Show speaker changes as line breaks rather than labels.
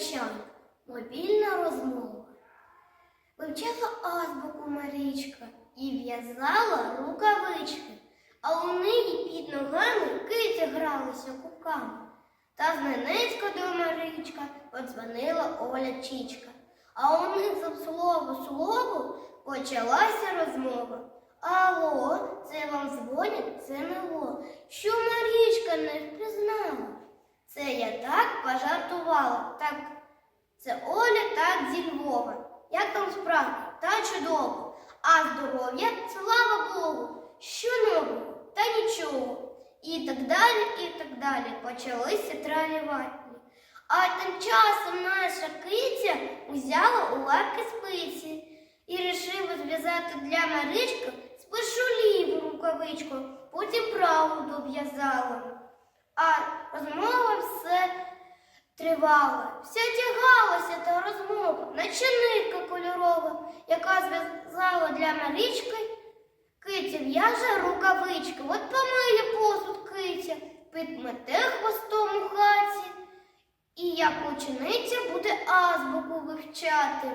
дівчат, мобільна розмова. Вивчала азбуку Марічка і в'язала рукавички, а у неї під ногами киті гралися куками. Та зненецька до Марічка подзвонила Оля Чічка. А у них за слово слово почалася розмова. Алло, це вам дзвонять, це мило. Що Марічка не впізнала? Це я так пожартувала. Так, це Оля так зі Львова. Як там справи? Та чудово. А здоров'я, слава Богу. Що нового? Та нічого. І так далі, і так далі. Почалися траліватні. А тим часом наша киця узяла у лапки спиці і рішила зв'язати для Марички спершу ліву рукавичку, потім праву дов'язала. А розмова все тривала. Вся тягалася та розмова, наче нитка кольорова, яка зв'язала для Марічки. киті в'яже рукавички, от помиє посуд киця, підмете хвостом у хаті. І як учениця буде азбуку вивчати.